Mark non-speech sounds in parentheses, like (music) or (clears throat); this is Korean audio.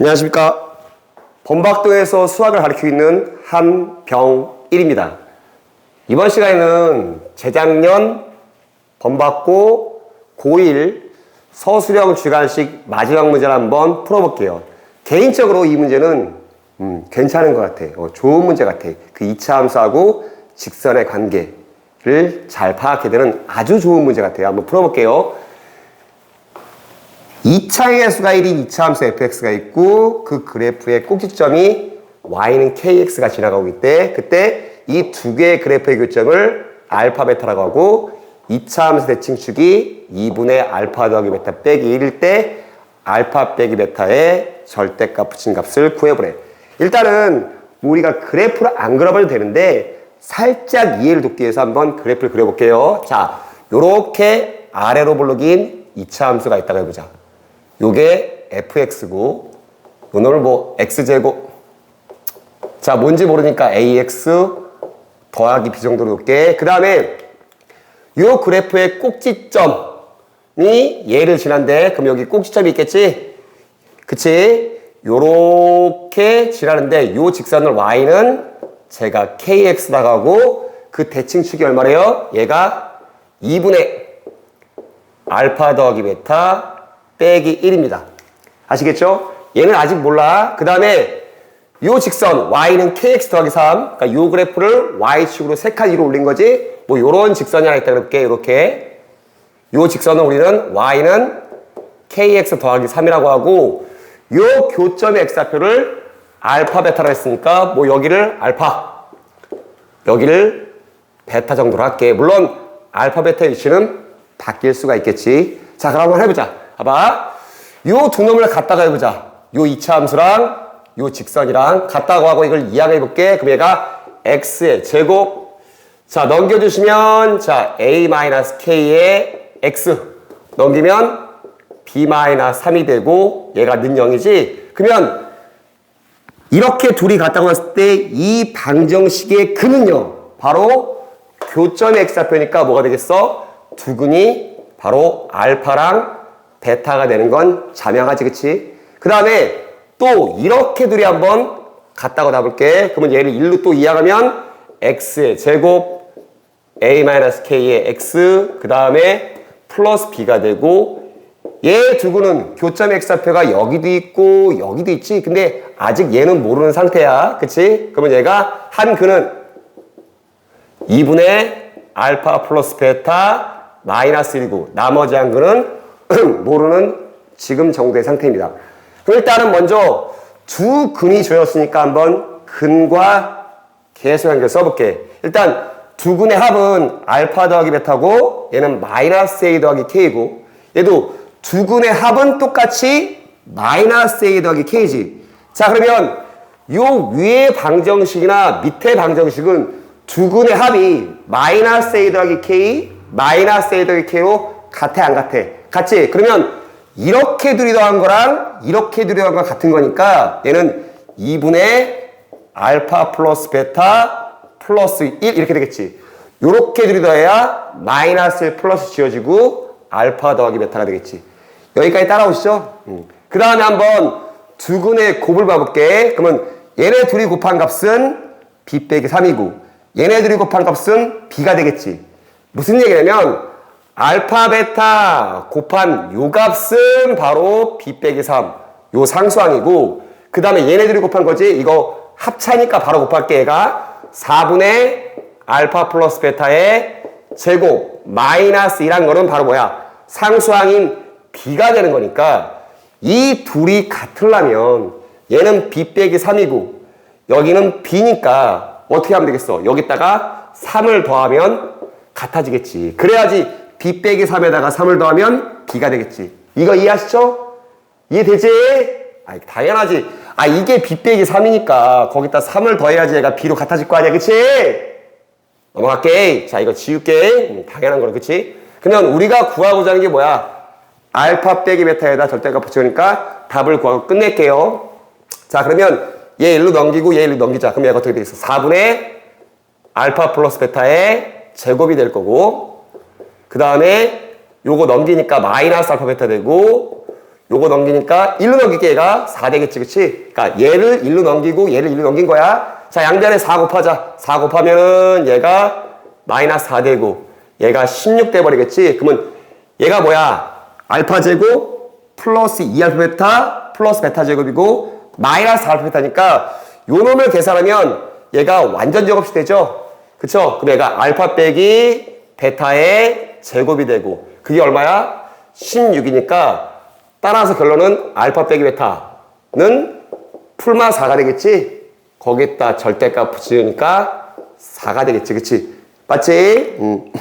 안녕하십니까. 범박도에서 수학을 가르치고 있는 한병일입니다. 이번 시간에는 재작년 범박고 고1 서술형 주관식 마지막 문제를 한번 풀어볼게요. 개인적으로 이 문제는 음, 괜찮은 것 같아. 어, 좋은 문제 같아. 그 이차 함수하고 직선의 관계를 잘 파악해 되는 아주 좋은 문제 같아요. 한번 풀어볼게요. 2차의 개수가 1인 2차 함수 fx가 있고 그 그래프의 꼭지점이 y는 kx가 지나가고 있대. 그때 이 두 개의 그래프의 교점을 알파 베타라고 하고 2차 함수 대칭축이 2분의 알파 더하기 베타 빼기 1일 때 알파 빼기 베타의 절대값 붙인 값을 구해보래. 일단은 우리가 그래프를 안 그려봐도 되는데 살짝 이해를 돕기 위해서 한번 그래프를 그려볼게요. 자, 요렇게 아래로 블록인 2차 함수가 있다고 해보자. 요게 fx고 요놈을 뭐 x제곱. 자 뭔지 모르니까 ax 더하기 b 정도로 놓게. 그 다음에 요 그래프의 꼭지점이 얘를 지난데 그럼 여기 꼭지점이 있겠지? 그치? 요렇게 지나는데 요 직선을 y는 제가 kx라고 하고 그 대칭축이 얼마래요? 얘가 2분의 알파 더하기 베타 빼기 1입니다. 아시겠죠? 얘는 아직 몰라. 그 다음에 요 직선 y는 kx 더하기 3. 그러니까 요 그래프를 y축으로 세 칸 위로 올린 거지. 뭐 요런 직선이 하나 있다 그럴게. 이렇게. 요 직선은 우리는 y는 kx 더하기 3이라고 하고 요 교점의 x좌표를 알파 베타라 했으니까 뭐 여기를 알파 여기를 베타 정도로 할게. 물론 알파 베타의 위치는 바뀔 수가 있겠지. 자, 그럼 한번 해보자. 봐봐. 요 두 놈을 갖다가 해보자. 요 2차 함수랑 요 직선이랑 같다고 하고 이걸 이야기해 볼게. 그럼 얘가 x의 제곱. 자, 넘겨주시면, 자, a-k의 x. 넘기면 b-3이 되고 얘가 는 0이지. 그러면 이렇게 둘이 같다고 했을 때 이 방정식의 근은요. 바로 교점의 x좌표니까 뭐가 되겠어? 두근이 바로 알파랑 베타가 되는 건 자명하지 그치? 그 다음에 또 이렇게 둘이 한번 같다고 나볼게 그러면 얘를 1로 또 이해하면 x의 제곱 a-k의 x 그 다음에 플러스 b가 되고 얘 두고는 교점 x좌표가 여기도 있고 여기도 있지 근데 아직 얘는 모르는 상태야 그치? 그러면 얘가 한 근은 2분의 알파 플러스 베타 마이너스 1이고 나머지 한 근은 (clears throat) 모르는 지금 정도의 상태입니다. 일단은 먼저 두 근이 주어졌으니까 한번 근과 계수 관계를 써볼게. 일단 두 근의 합은 알파 더하기 베타고 얘는 마이너스 A 더하기 K고 얘도 두 근의 합은 똑같이 마이너스 A 더하기 K지. 자 그러면 요 위의 방정식이나 밑에 방정식은 두 근의 합이 마이너스 A 더하기 K, 마이너스 A 더하기 K로 같아 안 같아? 같지? 그러면 이렇게 둘이 더한 거랑 이렇게 둘이 더한 거 같은 거니까 얘는 2분의 알파 플러스 베타 플러스 1 이렇게 되겠지. 요렇게 둘이 더해야 마이너스 1 플러스 지어지고 알파 더하기 베타가 되겠지. 여기까지 따라오시죠? 음. 그 다음에 한번 두근의 곱을 봐볼게. 그러면 얘네 둘이 곱한 값은 b 빼기 3이고 얘네 둘이 곱한 값은 b가 되겠지. 무슨 얘기냐면 알파 베타 곱한 요 값은 바로 b 빼기 3. 요 상수항이고 그 다음에 얘네들이 곱한 거지 이거 합차니까 바로 곱할게 얘가 4분의 알파 플러스 베타의 제곱 마이너스 1한 거는 바로 뭐야 상수항인 b가 되는 거니까 이 둘이 같으려면 얘는 b 빼기 3이고 여기는 b니까 어떻게 하면 되겠어 여기다가 3을 더하면 같아지겠지 그래야지 b 빼기 3에다가 3을 더하면 b가 되겠지. 이거 이해하시죠? 이해되지? 아, 당연하지. 아, 이게 b 빼기 3이니까 거기다 3을 더해야지 얘가 b로 같아질 거 아니야. 그치? 넘어갈게. 자, 이거 지울게. 음, 당연한 거라. 그치? 그러면 우리가 구하고자 하는 게 뭐야? 알파 빼기 베타에다 절대값 붙여니까 답을 구하고 끝낼게요. 자, 그러면 얘 1로 넘기고 얘 1로 넘기자. 그럼 얘가 어떻게 되겠어? 4분의 알파 플러스 베타의 제곱이 될 거고 그 다음에 요거 넘기니까 마이너스 알파 베타 되고 요거 넘기니까 1로 넘기게 얘가 4 되겠지, 그치? 그러니까 얘를 1로 넘기고 얘를 1로 넘긴 거야. 자, 양변에 4 곱하자. 4 곱하면은 얘가 마이너스 4 되고 얘가 16 돼버리겠지? 그러면 얘가 뭐야? 알파 제곱 플러스 2 알파 베타 플러스 베타 제곱이고 마이너스 4 알파 베타니까 요 놈을 계산하면 얘가 완전 제곱이 되죠? 그쵸? 그럼 얘가 알파 빼기 베타의 제곱이 되고 그게 얼마야? 16이니까 따라서 결론은 알파 빼기 베타는 풀마 4가 되겠지? 거기에다 절대값 붙이니까 4가 되겠지, 그치? 맞지? 음.